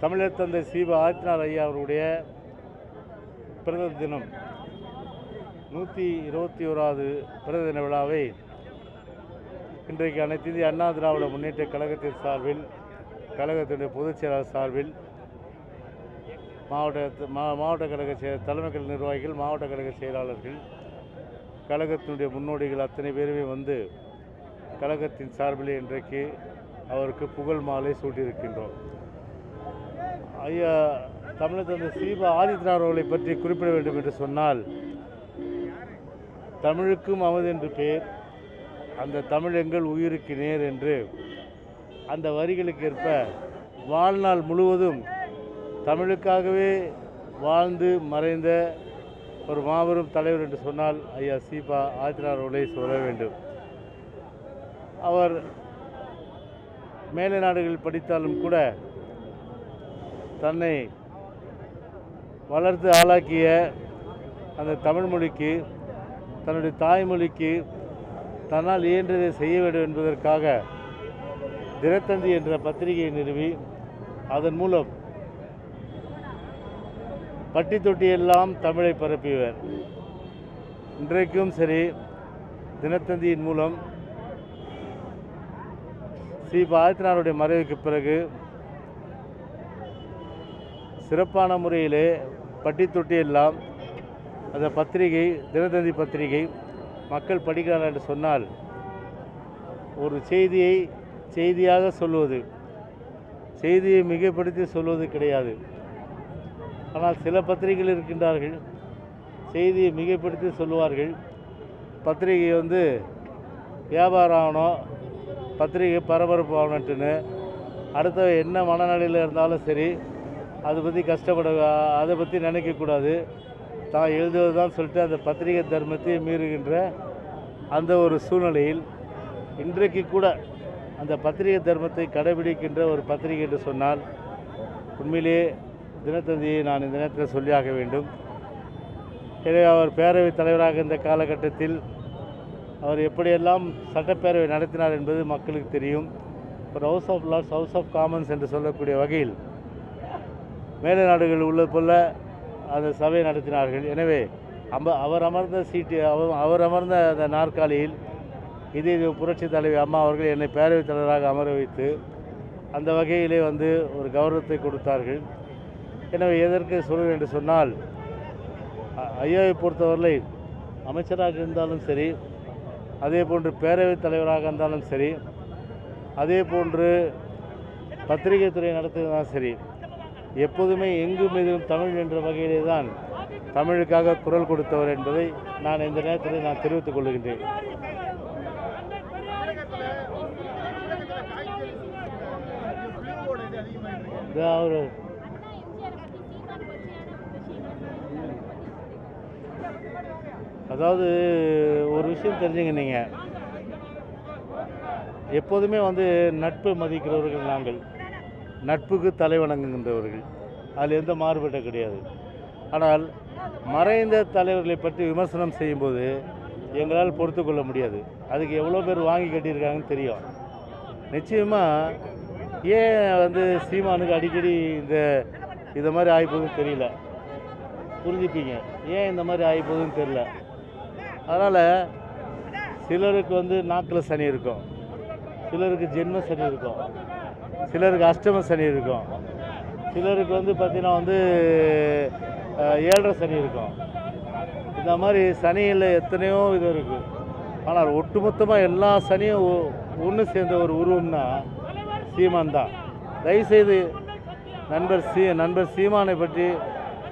தமிழர் தந்தை சீப ஆதித்யநாத் ஐயா அவருடைய பிறந்த தினம் நூற்றி இருபத்தி ஓராவது பிறந்த தின விழாவை இன்றைக்கு அனைத்து இந்திய அண்ணா திராவிட முன்னேற்ற கழகத்தின் சார்பில் கழகத்தினுடைய பொதுச் செயலாளர் சார்பில் மாவட்ட மா- மாவட்ட கழக செய தலைமை கழக நிர்வாகிகள் மாவட்ட கழக செயலாளர்கள் கழகத்தினுடைய முன்னோடிகள் அத்தனை பேருமே வந்து கழகத்தின் சார்பில் இன்றைக்கு அவருக்கு புகழ் மாலை சூட்டியிருக்கின்றோம். ஐயா தமிழர் தந்தை சீபா ஆதித்யநாத் அவர்களை பற்றி குறிப்பிட வேண்டும் என்று சொன்னால் தமிழுக்கும் அமது என்று பேர் அந்த தமிழ் எங்கள் உயிருக்கு நேர் என்று அந்த வரிகளுக்கு ஏற்ப வாழ்நாள் முழுவதும் தமிழுக்காகவே வாழ்ந்து மறைந்த ஒரு மாபெரும் தலைவர் என்று சொன்னால் ஐயா சீபா ஆதித்யநாத் அவர்களை சொல்ல வேண்டும். அவர் மேலை நாடுகளில் படித்தாலும் கூட தன்னை வளர்த்து ஆளாக்கிய அந்த தமிழ் மொழிக்கு தன்னுடைய தாய்மொழிக்கு தன்னால் இயன்றதை செய்ய வேண்டும் என்பதற்காக தினத்தந்தி என்ற பத்திரிகையை நிறுவி அதன் மூலம் பட்டி தொட்டியெல்லாம் தமிழை பரப்பியவர். இன்றைக்கும் சரி தினத்தந்தியின் மூலம் ஸ்ரீ ஆதித்யநாருடைய மறைவுக்கு பிறகு சிறப்பான முறையிலே பட்டி தொட்டி எல்லாம் அந்த பத்திரிகை தினத்தந்தி பத்திரிகை மக்கள் படிக்கிறார்கள் என்று சொன்னால் ஒரு செய்தியை செய்தியாக சொல்வது செய்தியை மிகப்படுத்தி சொல்வது கிடையாது. ஆனால் சில பத்திரிகைகள் இருக்கின்றார்கள் செய்தியை மிகப்படுத்தி சொல்லுவார்கள். பத்திரிகை வந்து வியாபாரம் ஆகணும் பத்திரிகை பரபரப்பு ஆகணுன்ட்டுன்னு அடுத்த என்ன மனநிலையில் இருந்தாலும் சரி அதை பற்றி கஷ்டப்பட அதை பற்றி நினைக்கக்கூடாது தான் எழுதுவது தான் சொல்லிட்டு அந்த பத்திரிகை தர்மத்தை மீறுகின்ற அந்த ஒரு சூழ்நிலையில் இன்றைக்கு கூட அந்த பத்திரிகை தர்மத்தை கடைபிடிக்கின்ற ஒரு பத்திரிகை என்று சொன்னால் உண்மையிலேயே தினத்தந்தியை நான் இந்த நேரத்தில் சொல்லியாக வேண்டும். எனவே அவர் பேரவைத் தலைவராக இந்த காலகட்டத்தில் அவர் எப்படியெல்லாம் சட்டப்பேரவை நடத்தினார் என்பது மக்களுக்கு தெரியும். ஒரு house of lords house of commons என்று சொல்லக்கூடிய வகையில் மேலை நாடுகள் உள்ளது போல அந்த சபையை நடத்தினார்கள். எனவே அம்ப அவர் அமர்ந்த சீட்டு அவர் அவர் அமர்ந்த அந்த நாற்காலியில் இதே இது புரட்சி தலைவி அம்மா அவர்கள் என்னை பேரவைத் தலைவராக அமர வைத்து அந்த வகையிலே வந்து ஒரு கௌரவத்தை கொடுத்தார்கள். எனவே எதற்கு சொல்கிறேன் என்று சொன்னால் ஐயாவை பொறுத்தவரை அமைச்சராக இருந்தாலும் சரி அதே போன்று பேரவைத் தலைவராக இருந்தாலும் சரி அதே போன்று பத்திரிகை துறை நடத்துவதும் சரி எப்போதுமே எங்கும் எதிலும் தமிழ் என்ற வகையிலே தான் தமிழுக்காக குரல் கொடுத்தவர் என்பதை நான் இந்த நேரத்தில் நான் தெரிவித்துக் கொள்கின்றேன். அவர் அதாவது ஒரு விஷயம் தெரிஞ்சுங்க நீங்கள் எப்போதுமே வந்து நட்பு மதிக்கிறவர்கள் நாங்கள். நட்புக்கு தலைவணங்குகின்றவர்கள் அதில் எந்த மாறுபட்ட கிடையாது. ஆனால் மறைந்த தலைவர்களை பற்றி விமர்சனம் செய்யும்போது எங்களால் பொறுத்து கொள்ள முடியாது. அதுக்கு எவ்வளோ பேர் வாங்கி கட்டியிருக்காங்கன்னு தெரியும். நிச்சயமாக ஏன் வந்து சீமானுக்கு அடிக்கடி இந்த இந்த மாதிரி ஆகிப்போகுதுன்னு தெரியல. புரிஞ்சுப்பீங்க. ஏன் இந்த மாதிரி ஆகிப்போகுதுன்னு தெரியல. அதனால் சிலருக்கு வந்து நாக்கில் சனி இருக்கும். சிலருக்கு ஜென்ம சனி இருக்கும். சிலருக்கு அஷ்டம சனி இருக்கும். சிலருக்கு வந்து பார்த்திங்கன்னா வந்து ஏழரை சனி இருக்கும். இந்த மாதிரி சனியில் எத்தனையோ இது இருக்குது ஆனால் ஒட்டுமொத்தமாக எல்லா சனியும் ஒன்று சேர்ந்த ஒரு உருவம்னா சீமான் தான். தயவுசெய்து நண்பர் சீ நண்பர் சீமானை பற்றி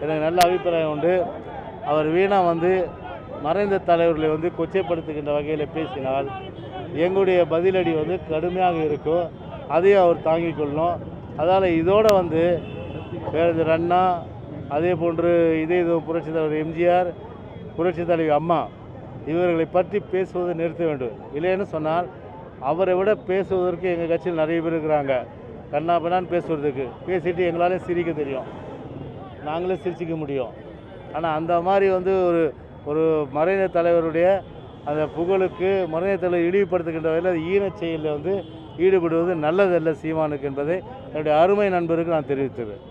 எனக்கு நல்ல அபிப்பிராயம் உண்டு. அவர் வீணாக வந்து மறைந்த தலைவர்களை வந்து கொச்சைப்படுத்துகின்ற வகையில் பேசினால் எங்களுடைய பதிலடி வந்து கடுமையாக இருக்கும். அதையும் அவர் தாங்கிக் கொள்ளணும். அதனால் இதோட வந்து பேரறிஞர் அண்ணா அதே போன்று இதே இது புரட்சி தலைவர் எம்ஜிஆர் புரட்சி தலைவி அம்மா இவர்களை பற்றி பேசுவதை நிறுத்த வேண்டும். இல்லைன்னு சொன்னால் அவரை விட பேசுவதற்கு எங்கள் கட்சியில் நிறைய பேர் இருக்கிறாங்க. கண்ணா பின்னான்னு பேசுவதற்கு பேசிட்டு எங்களாலே சிரிக்க தெரியும். நாங்களே சிரிச்சிக்க முடியும். ஆனால் அந்த மாதிரி வந்து ஒரு ஒரு மறைந்த தலைவருடைய அந்த புகழுக்கு மறைந்த தலைவர் இழிவுபடுத்துகின்ற வகையில் அது ஈனச் செயலில் வந்து ஈடுபடுவது நல்லதல்ல சீமானுக்கு என்பதை என்னுடைய அருமை நண்பருக்கு நான் தெரிவித்துறேன்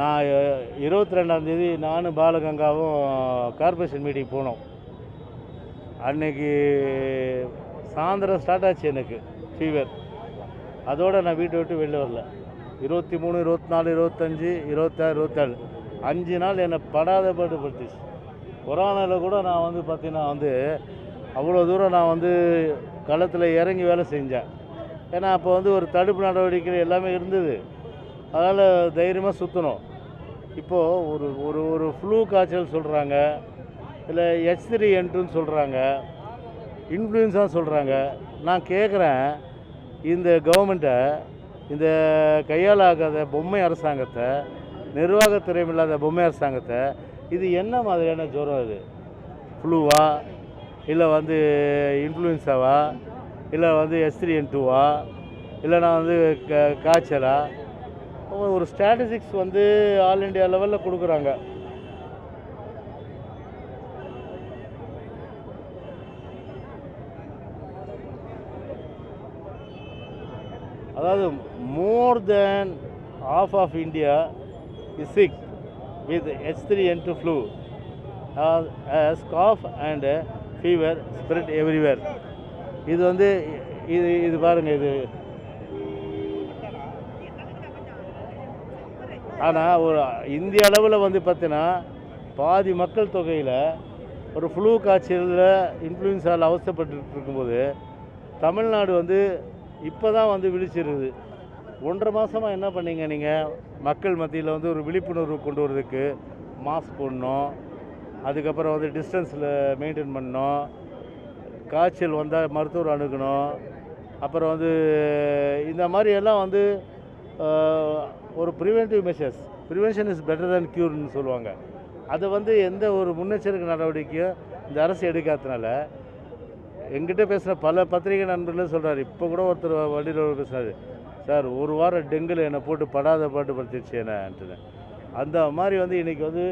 நான் இருபத்தி ரெண்டாந்தேதி நானும் பாலகங்காவும் கார்பரேஷன் மீட்டிங் போனோம். அன்னைக்கு சாயந்தரம் ஸ்டார்ட் ஆச்சு எனக்கு ஃபீவர் அதோடு நான் வீட்டை விட்டு வெளில வரல. இருபத்தி மூணு இருபத்தி நாலு இருபத்தஞ்சி இருபத்தாறு இருபத்தாறு அஞ்சு நாள் என்னை படாத பாடுபடுத்திச்சு கொரோனாவில் கூட நான் வந்து பார்த்தீங்கன்னா வந்து அவ்வளோ தூரம் நான் வந்து களத்தில் இறங்கி வேலை செஞ்சேன். ஏன்னா அப்போ வந்து ஒரு தடுப்பு நடவடிக்கை எல்லாமே இருந்தது. அதனால் தைரியமாக சுற்றணும் இப்போது ஒரு ஒரு ஒரு ஃப்ளூ காய்ச்சல் சொல்கிறாங்க இல்லை எச் த்ரீ என்ட்ருன்னு சொல்கிறாங்க இன்ஃப்ளூயன்ஸாக சொல்கிறாங்க நான் கேட்குறேன் இந்த கவர்மெண்ட்டை இந்த கையாளாகாத பொம்மை அரசாங்கத்தை நிர்வாகத்திறமை இல்லாத பொம்மை அரசாங்கத்தை இது என்ன மாதிரியான ஜுரம் இது ஃப்ளூவா இல்லை வந்து இன்ஃப்ளூயன்ஸாவா இல்லை வந்து எஸ் டூவா இல்லைனா வந்து க காய்ச்சலா? ஒரு ஸ்ட்ராட்டஜிக்ஸ் வந்து ஆல் இண்டியா லெவலில் கொடுக்குறாங்க. அதாவது more than half of India is sick with H three N two flu cough and fever spread everywhere இது வந்து இது இது பாருங்கள் இது. ஆனால் ஒரு இந்திய அளவில் வந்து பார்த்தீங்கன்னா பாதி மக்கள் தொகையில் ஒரு ஃப்ளூ காய்ச்சலில் இன்ஃப்ளூயன்ஸால் அவஸ்தைப்பட்டு இருக்கும்போது தமிழ்நாடு வந்து இப்போ தான் வந்து விழிச்சிருது. ஒன்றரை மாதமாக என்ன பண்ணீங்க நீங்கள் மக்கள் மத்தியில் வந்து ஒரு விழிப்புணர்வு கொண்டு வரதுக்கு மாஸ்க் போடணும். அதுக்கப்புறம் வந்து டிஸ்டன்ஸில் மெயின்டைன் பண்ணணும். காய்ச்சல் வந்தால் மருத்துவர் அணுகணும். அப்புறம் வந்து இந்த மாதிரி எல்லாம் வந்து ஒரு preventive measures prevention is better than க்யூர்னு சொல்லுவாங்க. அதை வந்து எந்த ஒரு முன்னெச்சரிக்கை நடவடிக்கையும் இந்த அரசு எடுக்காததுனால எங்கிட்ட பேசுகிற பல பத்திரிகை நண்பர்களும் சொல்கிறார் இப்போ கூட ஒருத்தர் வண்டியில் பேசுனாரு சார் ஒரு வாரம் டெங்குல என்னை போட்டு படாத பாட்டு படுத்திடுச்சு என்னன்ட்டு அந்த மாதிரி வந்து இன்றைக்கி வந்து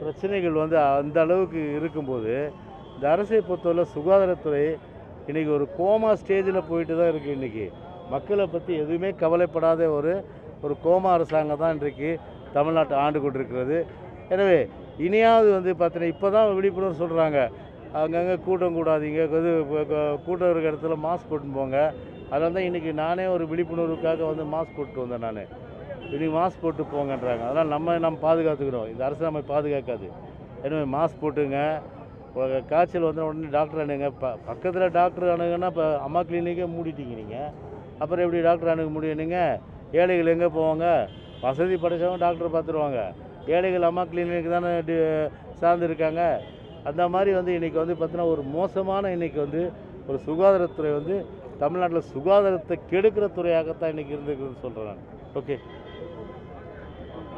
பிரச்சனைகள் வந்து அந்த அளவுக்கு இருக்கும்போது இந்த அரசை பொறுத்தவரை சுகாதாரத்துறை இன்றைக்கி ஒரு கோமா ஸ்டேஜில் போயிட்டு தான் இருக்குது இன்றைக்கி மக்களை பற்றி எதுவுமே கவலைப்படாத ஒரு ஒரு கோமா அரசாங்கம் தான் இன்றைக்கு தமிழ்நாட்டை ஆண்டு கொண்டிருக்கிறது. எனவே இனியாவது வந்து பார்த்தீங்கன்னா இப்போ தான் விழிப்புணர்வு சொல்கிறாங்க அங்கங்கே கூட்டம் கூடாதீங்க. இது கூட்டம் இருக்கிற இடத்துல மாஸ்க் போட்டுன்னு போங்க. அதனால தான் இன்றைக்கி நானே ஒரு விழிப்புணர்வுக்காக வந்து மாஸ்க் போட்டு வந்தேன் நான். இன்றைக்கி மாஸ்க் போட்டு போங்கன்றாங்க. அதனால் நம்ம நம்ம பாதுகாத்துக்கிறோம். இந்த அரசு நம்ம பாதுகாக்காது. எனவே மாஸ்க் போட்டுங்க. ஒரு காய்ச்சல் வந்த உடனே டாக்டர் அணுங்க ப பக்கத்தில் டாக்டர் அணுங்கன்னா இப்போ அம்மா கிளினிக்கே மூடிட்டீங்க நீங்கள் அப்புறம் எப்படி டாக்டர் அணுக முடியும் நீங்கள் ஏழைகள் எங்கே போவாங்க? வசதி படைச்சவங்க டாக்டர் பார்த்துருவாங்க. ஏழைகள் அம்மா கிளினிக் தானே சார்ந்து இருக்காங்க அந்த மாதிரி வந்து இன்றைக்கி வந்து பார்த்தீங்கன்னா ஒரு மோசமான இன்றைக்கி வந்து ஒரு சுகாதாரத்துறை வந்து தமிழ்நாட்டில் சுகாதாரத்தை கெடுக்கிற துறையாகத்தான் இன்றைக்கி இருந்துருக்குதுன்னு சொல்கிறேன் நான். ஓகே